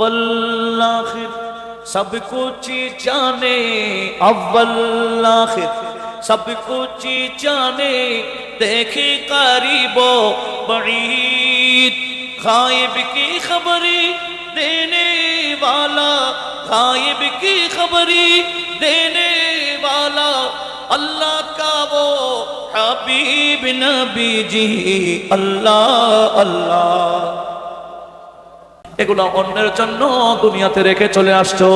اول آخر سب کچھ جانے، اول آخر، سب کچھ جانے دیکھی قریب و بعید، غائب کی خبری دینے والا، غائب کی خبری دینے والا، اللہ کا وہ حبیب نبی جی اللہ اللہ۔ এগুলো অন্যের জন্য দুনিয়াতে রেখে চলে আসছো।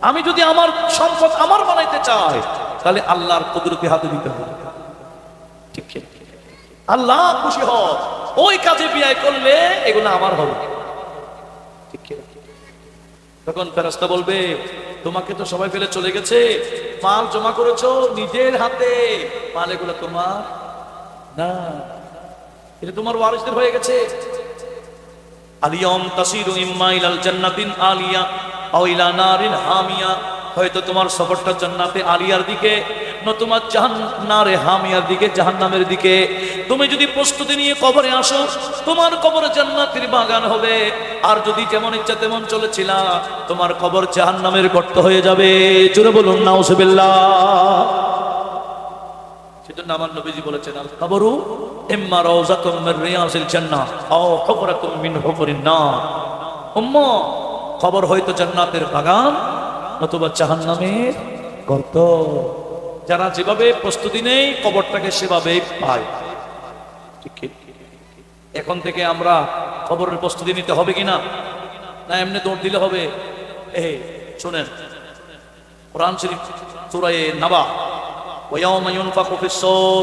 আমি যদি আমার সম্পদ আমার বানাইতে চাই, তাহলে আল্লাহর কুদরতি হাতে দিতে হবে। ঠিক। আল্লাহ খুশি হ ওই কাজে বিয়ে করলে এগুলো আমার হবে। ঠিক। তখন ফেরাস্তা বলবে, তোমাকে তো সবাই ফেলে চলে গেছে। মাল জমা করেছ নিজের হাতে। মাল এগুলো তোমার না। এটা তোমার ওয়ারিসদের হয়ে গেছে। আলিয়ম তাসিরু ইম্মা ইলাল জান্নাতিন আলিয়া আও ইলা নারিন হামিয়া। হয়তো তোমার সফরটা জান্নাতে আলিয়ার দিকে নতুবা জাহান্নারে হামিয়ার দিকে, জাহান্নামের দিকে। তুমি যদি প্রস্তুতি নিয়ে কবরে আসো, তোমার কবরে জান্নাতের বাগান হবে। আর যদি যেমন ইচ্ছা তেমন চলেছিলা, তোমার কবর জাহান্নামের গর্ত হয়ে যাবে। জোরে বলুন, নাউজুবিল্লাহ। সেজন্য আমার নবীজি বলেছেন আল কবরু ইম্মা রাউজাতুম মিন রিয়াজিল জান্নাহ, আও হুফরাতুম মিন হুফরিন নার। উম্মত খবর হয়তো জান্নাতের বাগান নতুবা জাহান্নামের গর্ত। যারা যেভাবে প্রস্তুতি নেই কবরটাকে সেভাবেই পায়। এখন থেকে আমরা খবরের প্রস্তুতি নিতে হবে কিনা? না, এমনি দৌড় দিলে হবে। এই শোনেন। কোরআন শরীফ চোরাই নাবা ওয়াউমায়ুন ফাকুফিসর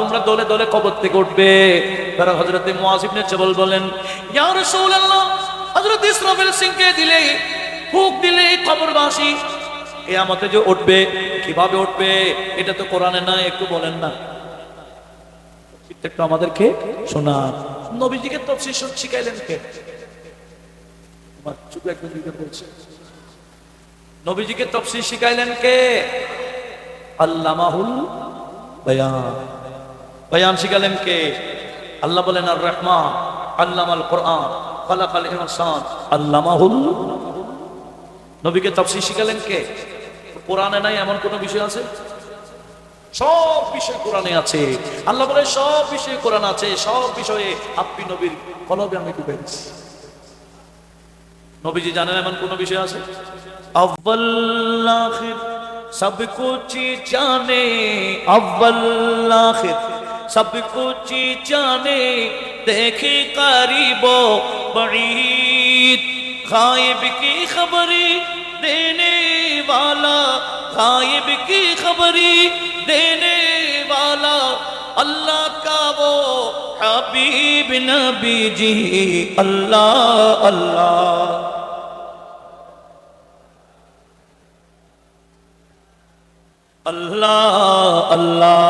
তোমরা দলে দলে কবর থেকে উঠবে। তারা হযরতে মুআজ ইবনে বলেন সিংকে দিলে ফুক দিলে কবরবাসী যে উঠবে, কীভাবে উঠবে, এটা তো কোরআনে একটু বলেন না। একটু আমাদেরকে শোনান। নবীজিকে তফসির শিখাইলেন কে? চুপ একদম দিকে বলছে নবীজিকে তফসির শিখাইলেন কে? আল্লামাহুল বয়ান। বয়ান শিখালেন কে? আল্লাহ বলেন আর রহমান আল্লাহ আল কোরআন খালাক আল ইনসান, আল্লামাহুল নবীকে তাফসীর শিখালেন কে? কোরআনে নাই এমন কোনো বিষয় আছে? সব বিষয় কোরআনে আছে। আল্লাহ বলে সব বিষয়ে কোরআন আছে, সব বিষয়ে আপনি নবীর কলবে আমি ডুবে গেছি। নবীজি জানেন এমন কোন বিষয় আছে? আব্বাল্লাহির সব কুচি জানে। আব্বাল্লাহির سب کچھ جانے، دیکھے قریب و بعید۔ خائب کی خبری دینے والا خائب کی خبری دینے والا۔ اللہ کا وہ حبیب نبی جی۔ اللہ اللہ۔ اللہ اللہ۔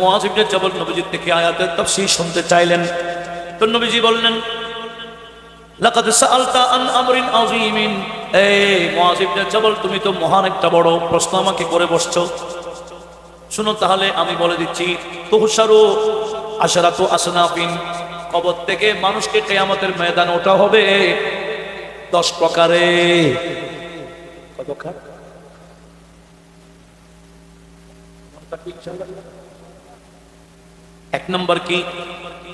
মুআজ ইবনে জাবাল নবীজি থেকে আয়াতের তাফসীর শুনতে চাইলেন। তো নবীজি বললেন, লাকাদ আন আমরিন আযীমিন। এই মুআজ ইবনে জাবাল, তুমি তো মহান একটা বড় প্রশ্ন আমাকে করে বসছো। শুনো তাহলে, আমি বলে দিচ্ছি, তুহশারু আশরাতু আসনাফিন, কবর থেকে মানুষকে কিয়ামতের ময়দান ওঠা হবে দশ প্রকারে। কত প্রকার এক নম্বর কি?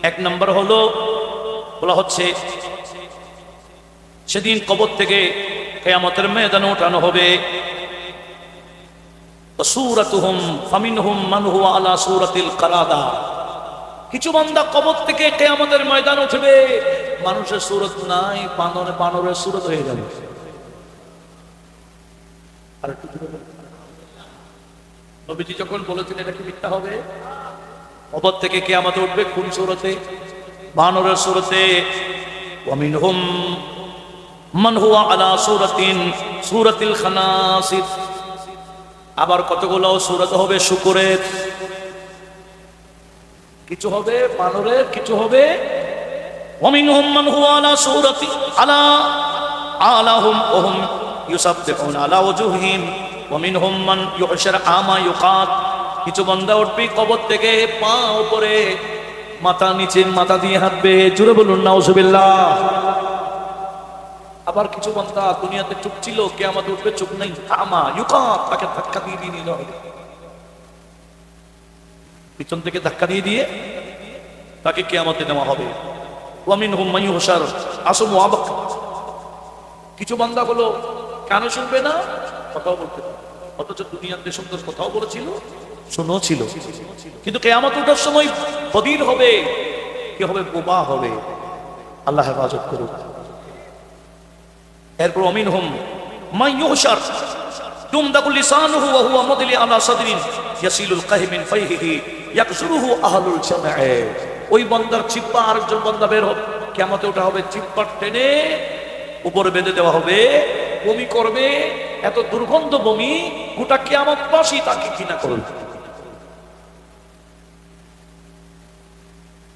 এক নম্বর হলো, বলা হচ্ছে, সেদিন কবর থেকে কেয়ামতের ময়দানে ওঠানো হবে। কিছু বান্দা কবর থেকে কেয়ামতের ময়দান উঠবে, মানুষের সুরত নাই, বানরে বানরের সুরত হয়ে যাবে। নবীজি যখন বলেছেন এটা কি মিথ্যা হবে? কবর থেকে কে আমাদের উঠবে কোন সুরতে বানরের সুরতে ومنهم من هو على سورة سورة الخناصر আবার কতগুলো সুরত হবে শুকুরের কিছু হবে বানরের কিছু হবে ومنهم من هو على سورة على آلهم وهم يسبحون على وجوههم ومنهم من يحشر عاما يقات কিছু বান্দা উঠবি কবর থেকে, পা উপরে, মাথা নিচে, মাথা দিয়ে হাঁটবে। জুড়ে বলুন, নাউজুবিল্লাহ। আবার কিছু বান্দা দুনিয়াতে চুপ ছিল কে আমাদের উঠবে, চুপ নেই। আমা ইউকাত, তাকে ধাক্কা দিয়ে দিয়ে নিল। পিছন থেকে ধাক্কা দিয়ে দিয়ে তাকে কেয়ামতে নেওয়া হবে। ওয়ামিন হুম মাই হোসার আসম আবাক। কিছু বান্দা হলো কেন শুনবে না? কথাও বলতে অথচ দুনিয়াতে সুন্দর কথাও বলেছিল। শূন্য ছিল। কিন্তু কেয়ামত ওঠার সময় বদির হবে, কে হবে? বোবা হবে। আল্লাহ হেফাজত করুক। এরপর অমিন হোম মাই ইউহশার তুমদাকুল লিসানুহু ওয়া হুয়া মুদলি আলা সাদরিন ইয়াসিলুল কাহিমিন ফাইহিহি ইয়াকসুরুহু আহলুল জামাআ। ওই বান্দার চিপ্পা আরেকজন বান্দা বের হবে কেমতে ওটা হবে চিপ্পা টেনে উপরে বেঁধে দেওয়া হবে, বমি করবে, এত দুর্গন্ধ বমি গোটা কেয়ামত বাসী তাকে কিনা করবে।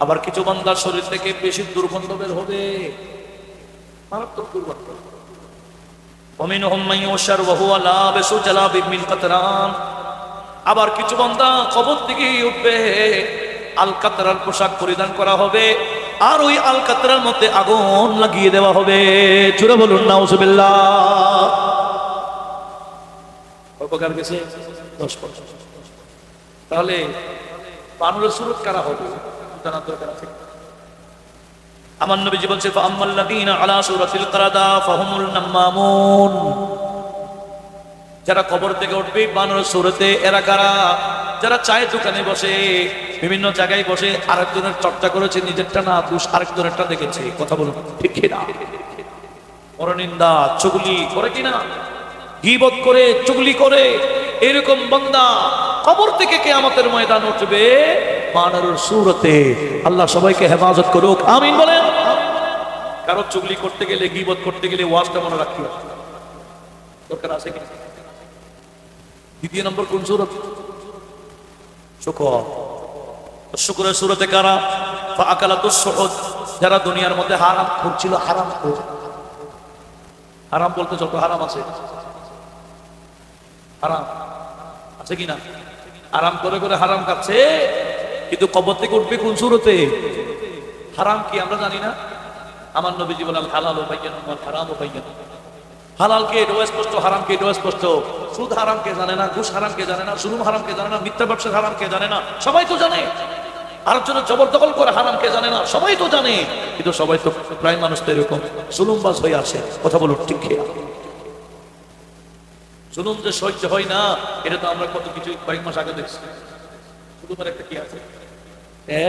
আবার কিছু বান্দার শরীর থেকে বেশি দুর্গন্ধ বের হবে। মারাত্মক দুর্গন্ধ। আবার কিছু বন্ধা কবর দিকে উঠবে। আলকাতরার পোশাক পরিধান করা হবে। আর ওই আলকাতরার মধ্যে আগুন লাগিয়ে দেওয়া হবে। চুরে বলুন নাউজুবিল্লা উপকার গেছে? দশ তাহলে বানরের সুরত হবে? জানার দরকার আছে। আমার নবীজি বলছে, ফাআম্মাল্লাযীনা আলা সূরাতিল ফাহুমুল নাম্মামুন। যারা কবর থেকে উঠবে, বানর সুরতে এরা কারা? যারা চায়ের দোকানে বসে, বিভিন্ন জায়গায় বসে আরেকজনের চর্চা করেছে, নিজেরটা না দুষ আরেকজনেরটা দেখেছে। কথা বলুন, ঠিক কিনা পরনিন্দা, চুগলি করে কিনা? গিবত করে, চুগলি করে। এরকম বান্দা কবর থেকে কে আমাদের ময়দান উঠবে। বানরের সুরতে আল্লাহ সবাইকে হেফাজত করুক। আমিন বলেন। কারও চুগলি করতে গেলে, গিবত করতে গেলে ওয়াজটা মনে দরকার আছে কি? দ্বিতীয় নম্বর কোন সুরত? শুকর। সুরতে কারা? আকালা দুঃসহদ যারা দুনিয়ার মধ্যে হারাম করছিল, হারাম হারাম বলতে যত হারাম আছে। হারাম। আছে কিনা আরাম করে করে হারাম খাচ্ছে। কিন্তু কবর থেকে উঠবে কোন সুরতে? হারাম কি আমরা জানি না? আমার নবীজি বললাম হালাল ও ভাইয়ান হারাম ও ভাইয়ান হালালকে এটাও স্পষ্ট হারামকে এটাও স্পষ্ট সুদ হারামকে জানে না, ঘুষ হারামকে জানে না সুলুম হারামকে জানে না, মিথ্যা ব্যবসার হারামকে জানে না, সবাই তো জানে। জবরদখল করে হারামকে জানে না, সবাই তো জানে। কিন্তু সবাই তো প্রায় মানুষ তো এরকম সুলুমবাজ হয়ে আসে কথা বলুন, ঠিক খেয়ে জুলুম যে সহ্য হয় না, এটা তো আমরা কত কিছু কয়েক মাস আগে দেখছি। জুলুমের একটা কি আছে?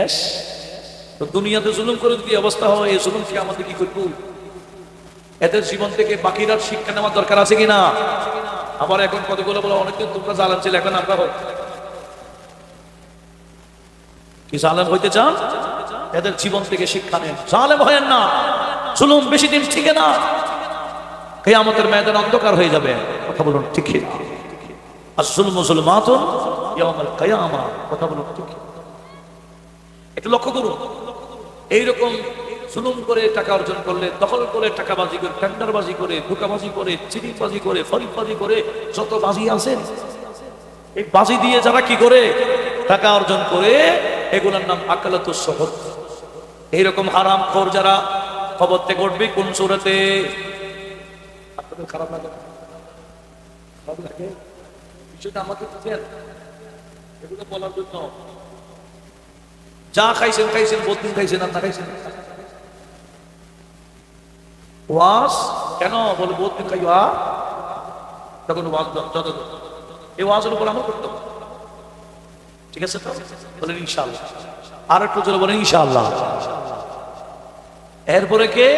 এস তো দুনিয়াতে জুলুম করে যদি অবস্থা হয় এই জুলুমকে আমাদের কি করব? এদের জীবন থেকে বাকিরা শিক্ষা নেওয়ার দরকার আছে কিনা? আবার এখন কতগুলো বলো অনেকদিন তোমরা জালাম ছিল এখন আমরা কি জালেম হইতে চান? এদের জীবন থেকে শিক্ষা নেন। জালেম হয় না। জুলুম বেশি দিন ঠিকে না। কেয়ামতের ময়দান অন্ধকার হয়ে যাবে। কথা বলুন ঠিক আর জুলম জুলমাতুন এইরকম জুলুম করে টাকা অর্জন করলে, দখল করে টাকাবাজি করে, টেন্ডারবাজি করে, ধোকাবাজি করে চিনিবাজি করে, ফরিদবাজি করে, যত বাজি আছে, এই বাজি দিয়ে যারা কি করে? টাকা অর্জন করে, এগুলোর নাম আকালাত শহর এইরকম হারাম খোর যারা খবর থেকে উঠবে কোন সুরতে? আপনাদের খারাপ লাগে খারাপ লাগে? বিষয়টা আমাকে বুঝেন এগুলো বলার জন্য। যা খাইছেন খাইছেন বদিন খাইছেন আর না খাইছেন। ওয়াজ? কেন? বলে বোধ দিন ওয়া তখন যত এই উপর আমল করতে ঠিক আছে তো? বলেন আর একটু জোরে বলেন এরপরে কে?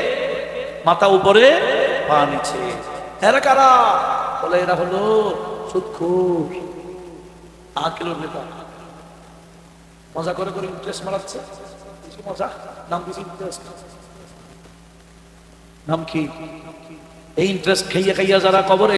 মাথা উপরে পা নিচে। এরা কারা? বলে এরা হলো সুদখোর। আকিলোর নেতা মজা করে করে ইন্টারেস্ট মারাচ্ছে। মজা? নাম কিছু ইন্টারেস্ট নাম কি? এই ইন্টারেস্ট খাইয়া খাইয়া যারা কবরে